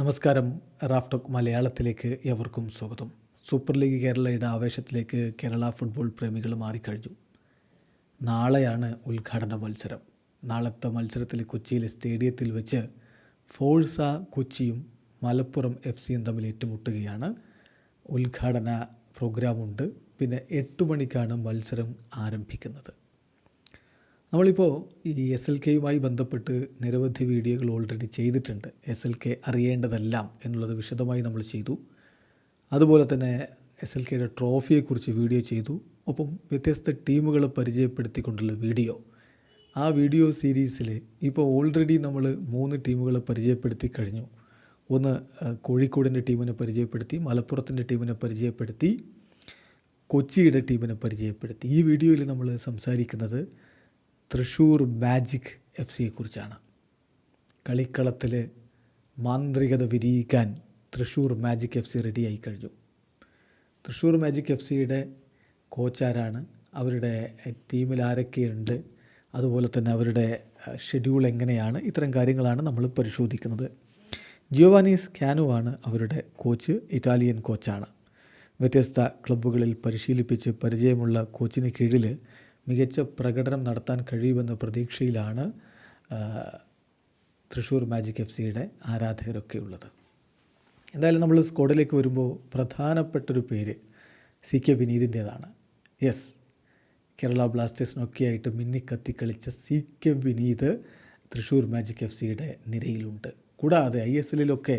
നമസ്കാരം. റാഫ്ടോക്ക് മലയാളത്തിലേക്ക് എവർക്കും സ്വാഗതം. സൂപ്പർ ലീഗ് കേരളയുടെ ആവേശത്തിലേക്ക് കേരള ഫുട്ബോൾ പ്രേമികൾ മാറിക്കഴിഞ്ഞു. നാളെയാണ് ഉദ്ഘാടന മത്സരം. നാളത്തെ മത്സരത്തിൽ കൊച്ചിയിലെ സ്റ്റേഡിയത്തിൽ വെച്ച് ഫോഴ്സ കൊച്ചിയും മലപ്പുറം എഫ് സിയും തമ്മിൽ ഏറ്റുമുട്ടുകയാണ്. ഉദ്ഘാടന പ്രോഗ്രാമുണ്ട്. പിന്നെ എട്ട് മണിക്കാണ് മത്സരം ആരംഭിക്കുന്നത്. നമ്മളിപ്പോൾ ഈ എസ് എൽ കെയുമായി ബന്ധപ്പെട്ട് നിരവധി വീഡിയോകൾ ഓൾറെഡി ചെയ്തിട്ടുണ്ട്. എസ് എൽ കെ അറിയേണ്ടതെല്ലാം എന്നുള്ളത് വിശദമായി നമ്മൾ ചെയ്തു. അതുപോലെ തന്നെ എസ് എൽ കെയുടെ ട്രോഫിയെക്കുറിച്ച് വീഡിയോ ചെയ്തു. ഒപ്പം വ്യത്യസ്ത ടീമുകളെ പരിചയപ്പെടുത്തിക്കൊണ്ടുള്ള വീഡിയോ. ആ വീഡിയോ സീരീസിൽ ഇപ്പോൾ ഓൾറെഡി നമ്മൾ മൂന്ന് ടീമുകളെ പരിചയപ്പെടുത്തി കഴിഞ്ഞു. ഒന്ന് കോഴിക്കോടിന്റെ ടീമിനെ പരിചയപ്പെടുത്തി മലപ്പുറത്തിന്റെ ടീമിനെ പരിചയപ്പെടുത്തി കൊച്ചിയുടെ ടീമിനെ പരിചയപ്പെടുത്തി. ഈ വീഡിയോയിൽ നമ്മൾ സംസാരിക്കുന്നത് തൃശ്ശൂർ മാജിക് എഫ് സിയെക്കുറിച്ചാണ് കളിക്കളത്തിൽ മാന്ത്രികത വിരിയിക്കാൻ തൃശ്ശൂർ മാജിക് എഫ് സി റെഡിയായി കഴിഞ്ഞു. തൃശ്ശൂർ മാജിക് എഫ് സിയുടെ കോച്ചാരാണ്. അവരുടെ ടീമിൽ ആരൊക്കെയുണ്ട്? അതുപോലെ തന്നെ അവരുടെ ഷെഡ്യൂൾ എങ്ങനെയാണ്? ഇത്തരം കാര്യങ്ങളാണ് നമ്മൾ പരിശോധിക്കുന്നത്. ജിയോവാനീസ് ആണ് അവരുടെ കോച്ച് ഇറ്റാലിയൻ കോച്ചാണ്. വ്യത്യസ്ത ക്ലബ്ബുകളിൽ പരിശീലിപ്പിച്ച് പരിചയമുള്ള കോച്ചിന് കീഴിൽ മികച്ച പ്രകടനം നടത്താൻ കഴിയുമെന്ന പ്രതീക്ഷയിലാണ് തൃശ്ശൂർ മാജിക് എഫ് സിയുടെ ആരാധകരൊക്കെ ഉള്ളത്. എന്തായാലും നമ്മൾ സ്ക്വാഡിലേക്ക് വരുമ്പോൾ പ്രധാനപ്പെട്ടൊരു പേര് സി കെ വിനീതിന്റേതാണ്. യെസ് കേരള ബ്ലാസ്റ്റേഴ്സിനൊക്കെയായിട്ട് മിന്നിക്കത്തി കളിച്ച C K Vineeth Thrissur magic F സിയുടെ നിരയിലുണ്ട്. കൂടാതെ ഐ എസ് എല്ലിലൊക്കെ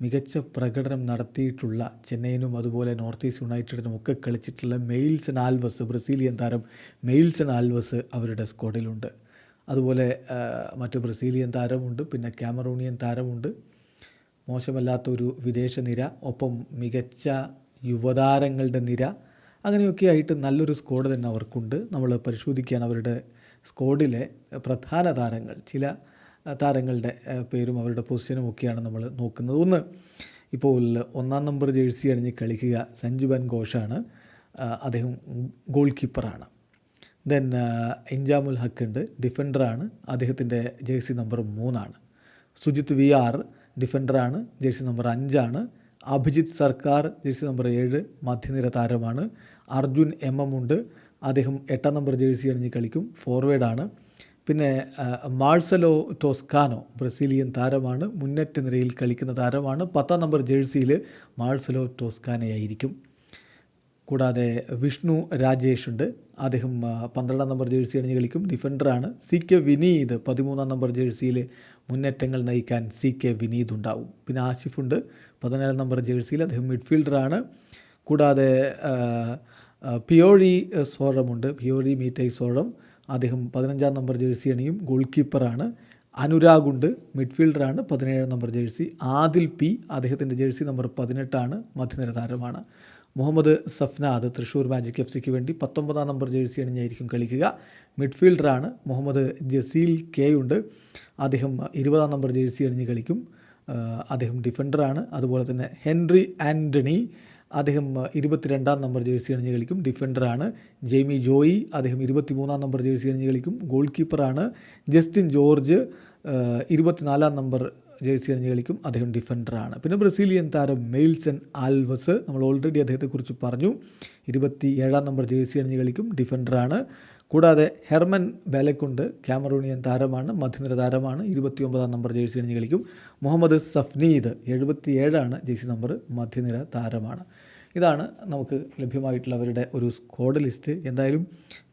മികച്ച പ്രകടനം നടത്തിയിട്ടുള്ള ചെന്നൈയിനും അതുപോലെ നോർത്ത് ഈസ്റ്റ് യുണൈറ്റഡിനും ഒക്കെ കളിച്ചിട്ടുള്ള മെയിൽസൺ ആൽവസ് ബ്രസീലിയൻ താരം മെയിൽസൺ ആൽവസ് അവരുടെ സ്ക്വാഡിലുണ്ട്. അതുപോലെ മറ്റു ബ്രസീലിയൻ താരമുണ്ട് പിന്നെ ക്യാമറൂണിയൻ താരമുണ്ട്. മോശമല്ലാത്ത ഒരു വിദേശ നിര ഒപ്പം മികച്ച യുവതാരങ്ങളുടെ നിര. അങ്ങനെയൊക്കെ ആയിട്ട് നല്ലൊരു സ്ക്വാഡ് തന്നെ അവർക്കുണ്ട്. നമ്മൾ പരിശോധിക്കുകയാണ് അവരുടെ സ്ക്വാഡിലെ പ്രധാന താരങ്ങൾ. ചില താരങ്ങളുടെ പേരും അവരുടെ പൊസിഷനും ഒക്കെയാണ് നമ്മൾ നോക്കുന്നത്. ഒന്ന് ഇപ്പോൾ ഒന്നാം നമ്പർ ജേഴ്സി അണിഞ്ഞ് കളിക്കുക സഞ്ജു ബൻ ഘോഷാണ് അദ്ദേഹം ഗോൾ കീപ്പറാണ്. ദെൻ ഇൻജാമുൽ ഹക്ക് ഉണ്ട് ഡിഫൻഡറാണ് അദ്ദേഹത്തിന്റെ ജേഴ്സി നമ്പർ മൂന്നാണ്. സുജിത് വി ആർ ഡിഫൻഡറാണ് ജേഴ്സി നമ്പർ അഞ്ചാണ്. അഭിജിത്ത് സർക്കാർ ജേഴ്സി നമ്പർ ഏഴ് മധ്യനിര താരമാണ്. അർജുൻ എം എം ഉണ്ട് അദ്ദേഹം എട്ടാം നമ്പർ ജേഴ്സി അണിഞ്ഞ് കളിക്കും ഫോർവേഡാണ്. പിന്നെ മാഴ്സലോ ടോസ്കാനോ ബ്രസീലിയൻ താരമാണ് മുന്നേറ്റ നിരയിൽ കളിക്കുന്ന താരമാണ്. പത്താം നമ്പർ ജേഴ്സിയിൽ മാഴ്സലോ ടോസ്കാനയായിരിക്കും. കൂടാതെ വിഷ്ണു രാജേഷ് ഉണ്ട്. അദ്ദേഹം പന്ത്രണ്ടാം നമ്പർ ജേഴ്സി അണിഞ്ഞ് കളിക്കും. ഡിഫൻഡറാണ് സി കെ വിനീത്. പതിമൂന്നാം നമ്പർ ജേഴ്സിയിൽ മുന്നേറ്റങ്ങൾ നയിക്കാൻ സി കെ വിനീത് ഉണ്ടാവും. പിന്നെ ആഷിഫ് ഉണ്ട്. പതിനാലാം നമ്പർ ജേഴ്സിയിൽ അദ്ദേഹം മിഡ്ഫീൽഡറാണ്. കൂടാതെ പിയോഴി സോറമുണ്ട്. പിയോഴി മീറ്റൈ സോറം. അദ്ദേഹം പതിനഞ്ചാം നമ്പർ ജേഴ്സി അണിയും. ഗോൾ കീപ്പറാണ് അനുരാഗ് ഉണ്ട് മിഡ്ഫീൽഡറാണ് പതിനേഴാം നമ്പർ ജേഴ്സി ആദിൽ പി അദ്ദേഹത്തിന്റെ ജേഴ്സി നമ്പർ പതിനെട്ടാണ്. മധ്യനിര താരമാണ് മുഹമ്മദ് സഫ്നാദ് തൃശ്ശൂർ മാജിക് എഫ് സിക്ക് വേണ്ടി പത്തൊമ്പതാം നമ്പർ ജേഴ്സി അണിഞ്ഞായിരിക്കും കളിക്കുക. മിഡ്ഫീൽഡറാണ് മുഹമ്മദ് ജസീൽ കെ ഉണ്ട്. അദ്ദേഹം ഇരുപതാം നമ്പർ ജേഴ്സി അണിഞ്ഞ് കളിക്കും. അദ്ദേഹം ഡിഫൻഡറാണ് അതുപോലെ തന്നെ ഹെൻറി ആന്റണി അദ്ദേഹം ഇരുപത്തിരണ്ടാം നമ്പർ ജേഴ്സി അണിഞ്ഞ് കളിക്കും. ഡിഫൻഡറാണ് ജെയ്മി ജോയി. അദ്ദേഹം ഇരുപത്തിമൂന്നാം നമ്പർ ജേഴ്സി അണിഞ്ഞ് കളിക്കും. ഗോൾ കീപ്പറാണ് ജസ്റ്റിൻ ജോർജ് ഇരുപത്തിനാലാം നമ്പർ ജേഴ്സി അണിഞ്ഞ് കളിക്കും. അദ്ദേഹം ഡിഫൻഡറാണ്. പിന്നെ ബ്രസീലിയൻ താരം മെയിൽസൺ ആൽവസ് നമ്മൾ ഓൾറെഡി അദ്ദേഹത്തെക്കുറിച്ച് പറഞ്ഞു. ഇരുപത്തി ഏഴാം നമ്പർ ജേഴ്സി അണിഞ്ഞ് കളിക്കും. ഡിഫൻഡറാണ് കൂടാതെ ഹെർമൻ ബാലക്കുണ്ട് ക്യാമറൂണിയൻ താരമാണ് മധ്യനിര താരമാണ് ഇരുപത്തി ഒമ്പതാം നമ്പർ ജേഴ്സി അണിഞ്ഞ് കളിക്കും. മുഹമ്മദ് സഫ്നീദ് എഴുപത്തി ഏഴാണ് ജേഴ്സി നമ്പർ മധ്യനിര താരമാണ്. ഇതാണ് നമുക്ക് ലഭ്യമായിട്ടുള്ളവരുടെ ഒരു സ്ക്വാഡ് ലിസ്റ്റ് എന്തായാലും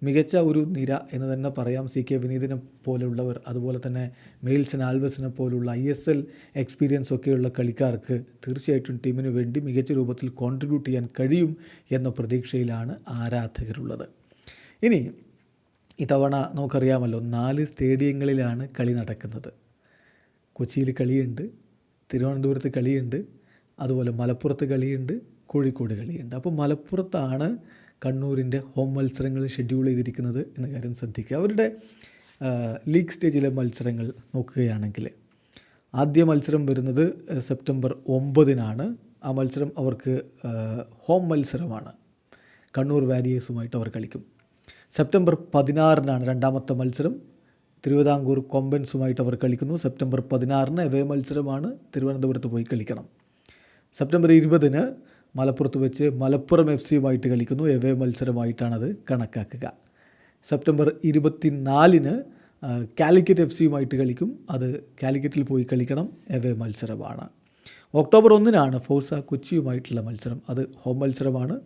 മികച്ച ഒരു നിര എന്ന് തന്നെ പറയാം. സി കെ വിനീതിനെ പോലെയുള്ളവർ അതുപോലെ തന്നെ മെയിൽസൺ ആൽവസിനെ പോലുള്ള ഐ എസ് എൽ എക്സ്പീരിയൻസ് ഒക്കെയുള്ള കളിക്കാർക്ക് തീർച്ചയായിട്ടും ടീമിന് വേണ്ടി മികച്ച രൂപത്തിൽ കോൺട്രിബ്യൂട്ട് ചെയ്യാൻ കഴിയും എന്ന പ്രതീക്ഷയിലാണ് ആരാധകരുള്ളത്. ഇനി ഇത്തവണ നമുക്കറിയാമല്ലോ നാല് സ്റ്റേഡിയങ്ങളിലാണ് കളി നടക്കുന്നത്. കൊച്ചിയിൽ കളിയുണ്ട് തിരുവനന്തപുരത്ത് കളിയുണ്ട് അതുപോലെ മലപ്പുറത്ത് കളിയുണ്ട് കോഴിക്കോട് കളിയുണ്ട്. അപ്പോൾ മലപ്പുറത്താണ് കണ്ണൂരിന്റെ ഹോം മത്സരങ്ങൾ ഷെഡ്യൂൾ ചെയ്തിരിക്കുന്നത് എന്ന കാര്യം ശ്രദ്ധിക്കുക. അവരുടെ ലീഗ് സ്റ്റേജിലെ മത്സരങ്ങൾ നോക്കുകയാണെങ്കിൽ ആദ്യ മത്സരം വരുന്നത് സെപ്റ്റംബർ ഒമ്പതിനാണ്. ആ മത്സരം അവർക്ക് ഹോം മത്സരമാണ്. കണ്ണൂർ വാരിയേഴ്സുമായിട്ട് അവർ കളിക്കും. സെപ്റ്റംബർ പതിനാറിനാണ് രണ്ടാമത്തെ മത്സരം. തിരുവിതാംകൂർ കൊമ്പൻസുമായിട്ട് അവർ കളിക്കുന്നു. സെപ്റ്റംബർ പതിനാറിന് എവേ മത്സരമാണ് തിരുവനന്തപുരത്ത് പോയി കളിക്കണം. സെപ്റ്റംബർ ഇരുപതിന് മലപ്പുറത്ത് വെച്ച് മലപ്പുറം എഫ് സിയുമായിട്ട് കളിക്കുന്നു. എവേ മത്സരമായിട്ടാണത് കണക്കാക്കുക. സെപ്റ്റംബർ ഇരുപത്തിനാലിന് നാലിന് കാലിക്കറ്റ് എഫ് സിയുമായിട്ട് കളിക്കും. അത് കാലിക്കറ്റിൽ പോയി കളിക്കണം. എവേ മത്സരമാണ്. ഒക്ടോബർ ഒന്നിനാണ് ഫോഴ്സ കൊച്ചിയുമായിട്ടുള്ള മത്സരം. അത് ഹോം മത്സരമാണ്.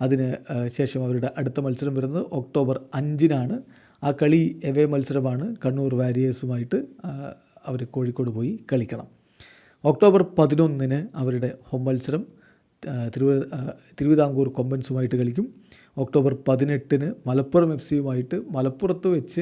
അതിന് ശേഷം അവരുടെ അടുത്ത മത്സരം വരുന്നത് ഒക്ടോബർ അഞ്ചിനാണ്. ആ കളി എവേ മത്സരമാണ്. കണ്ണൂർ വാരിയേഴ്സുമായിട്ട് അവർ കോഴിക്കോട് പോയി കളിക്കണം. ഒക്ടോബർ പതിനൊന്നിന് അവരുടെ ഹോം മത്സരം തിരുവി തിരുവ തിരുവിതാംകൂർ കൊമ്പൻസുമായിട്ട് കളിക്കും. ഒക്ടോബർ പതിനെട്ടിന് മലപ്പുറം എഫ് സിയുമായിട്ട് മലപ്പുറത്ത് വെച്ച്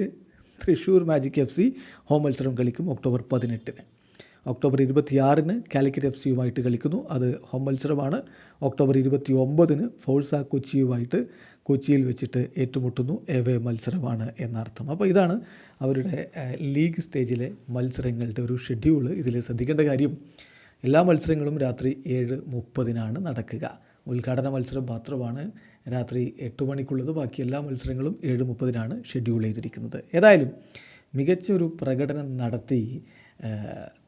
Thrissur magic F C home മത്സരം കളിക്കും ഒക്ടോബർ പതിനെട്ടിന്. ഒക്ടോബർ ഇരുപത്തിയാറിന് കാലിക്കറ്റ് എഫ് സിയുമായിട്ട് കളിക്കുന്നു. അത് ഹോം മത്സരമാണ്. ഒക്ടോബർ ഇരുപത്തി ഒമ്പതിന് ഫോഴ്സ കൊച്ചിയുമായിട്ട് കൊച്ചിയിൽ വെച്ചിട്ട് ഏറ്റുമുട്ടുന്നു. എവേ മത്സരമാണ് എന്നർത്ഥം. അപ്പോൾ ഇതാണ് അവരുടെ ലീഗ് സ്റ്റേജിലെ മത്സരങ്ങളുടെ ഒരു ഷെഡ്യൂൾ ഇതിൽ ശ്രദ്ധിക്കേണ്ട കാര്യം എല്ലാ മത്സരങ്ങളും രാത്രി ഏഴ് മുപ്പതിനാണ് നടക്കുക. ഉദ്ഘാടന മത്സരം മാത്രമാണ് രാത്രി എട്ട് മണിക്കുള്ളത്. ബാക്കി എല്ലാ മത്സരങ്ങളും ഏഴ് മുപ്പതിനാണ് ഷെഡ്യൂൾ ചെയ്തിരിക്കുന്നത്. ഏതായാലും മികച്ച ഒരു പ്രകടനം നടത്തി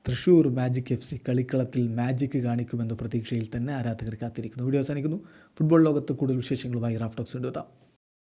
തൃശ്ശൂർ മാജിക് എഫ് സി കളിക്കളത്തിൽ മാജിക് കാണിക്കുമെന്ന പ്രതീക്ഷയിൽ തന്നെ ആരാധകർ കാത്തിരിക്കുന്നു. വീഡിയോ അവസാനിക്കുന്നു. ഫുട്ബോൾ ലോകത്ത് കൂടുതൽ വിശേഷങ്ങളുമായി റാഫ്റ്റോക്സ് കൊണ്ടുവെത്താം.